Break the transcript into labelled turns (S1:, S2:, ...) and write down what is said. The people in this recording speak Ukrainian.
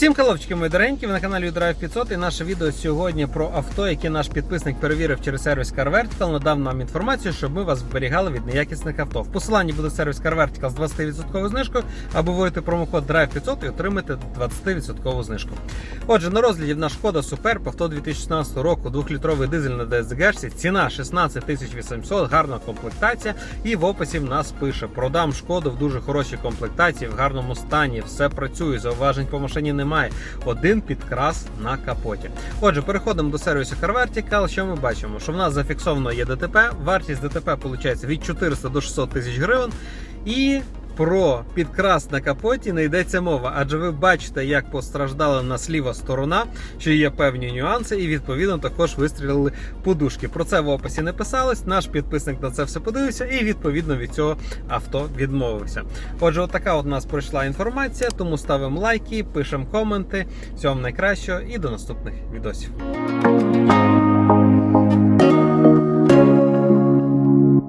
S1: Всім хеловчики, мої доренькі, ви на каналі Drive 500 і наше відео сьогодні про авто, яке наш підписник перевірив через сервіс Car Vertical, надав нам інформацію, щоб ми вас зберігали від неякісних авто. В посиланні буде сервіс Car Vertical з 20% знижкою, або вводите промокод Drive 500 і отримаєте 20% знижку. Отже, на розгляді в нас шкода Суперб, авто 2016 року, 2-літровий дизель на DSG, ціна 16 800, гарна комплектація. І в описі в нас пише: продам шкоду в дуже хорошій комплектації, в гарному стані, все працює, зауважень по машині немає. Один підкрас на капоті. Отже, переходимо до сервісу CarVertical. Що ми бачимо? Що в нас зафіксовано є ДТП. Вартість ДТП виходить від 400 до 600 тисяч гривень. І про підкрас на капоті не йдеться мова, адже ви бачите, як постраждала нас ліва сторона, що є певні нюанси, і відповідно також вистрілили подушки. Про це в описі не писалось. Наш підписник на це все подивився, і відповідно від цього авто відмовився. Отже, отака от у нас пройшла інформація. Тому ставимо лайки, пишемо коменти. Всього вам найкращого і до наступних відосів.